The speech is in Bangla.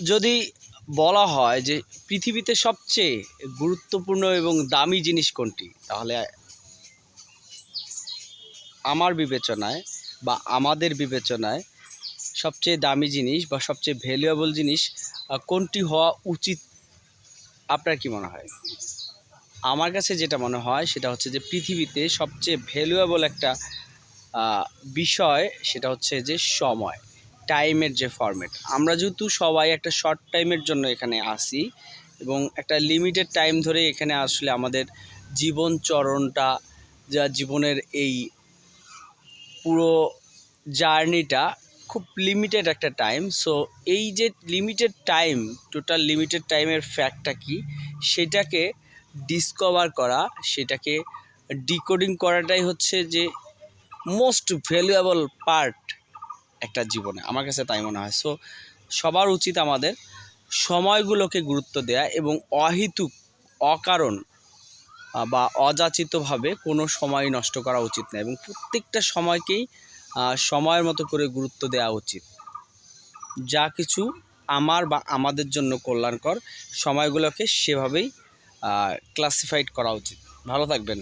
যদি বলা হয় যে পৃথিবীতে সবচেয়ে গুরুত্বপূর্ণ এবং দামি জিনিস কোনটি? তাহলে আমার বিবেচনায় বা আমাদের বিবেচনায় সবচেয়ে দামি জিনিস বা সবচেয়ে ভ্যালুয়েবল জিনিস কোনটি হওয়া উচিত? আপনার কি মনে হয়? আমার কাছে যেটা মনে হয় সেটা হচ্ছে যে পৃথিবীতে সবচেয়ে ভ্যালুয়েবল একটা বিষয় সেটা হচ্ছে যে সময়। টাইমের যে ফরম্যাট আমরা যেহেতু সবাই একটা শর্ট টাইমের জন্য এখানে আসি এবং একটা লিমিটেড টাইম ধরে এখানে আসলে আমাদের জীবন চরণটা, যা জীবনের এই পুরো জার্নিটা খুব লিমিটেড একটা টাইম সো এই যে লিমিটেড টাইম টোটাল লিমিটেড টাইমের ফ্যাক্টটা কি? সেটাকে ডিসকভার করা, সেটাকে ডিকোডিং করাটাই হচ্ছে যে মোস্ট ভ্যালুয়েবল পার্ট একটা জীবনে। আমার কাছে তাই মনে হয়। সো সবার উচিত আমাদের সময়গুলোকে গুরুত্ব দেয়া এবং অহেতুক, অকারণ বা অযাচিতভাবে কোনো সময় নষ্ট করা উচিত না এবং প্রত্যেকটা সময়কেই সময়ের মতো করে গুরুত্ব দেওয়া উচিত। যা কিছু আমার বা আমাদের জন্য কল্যাণকর, সময়গুলোকে সেভাবেই ক্লাসিফাইড করা উচিত। ভালো থাকবেন।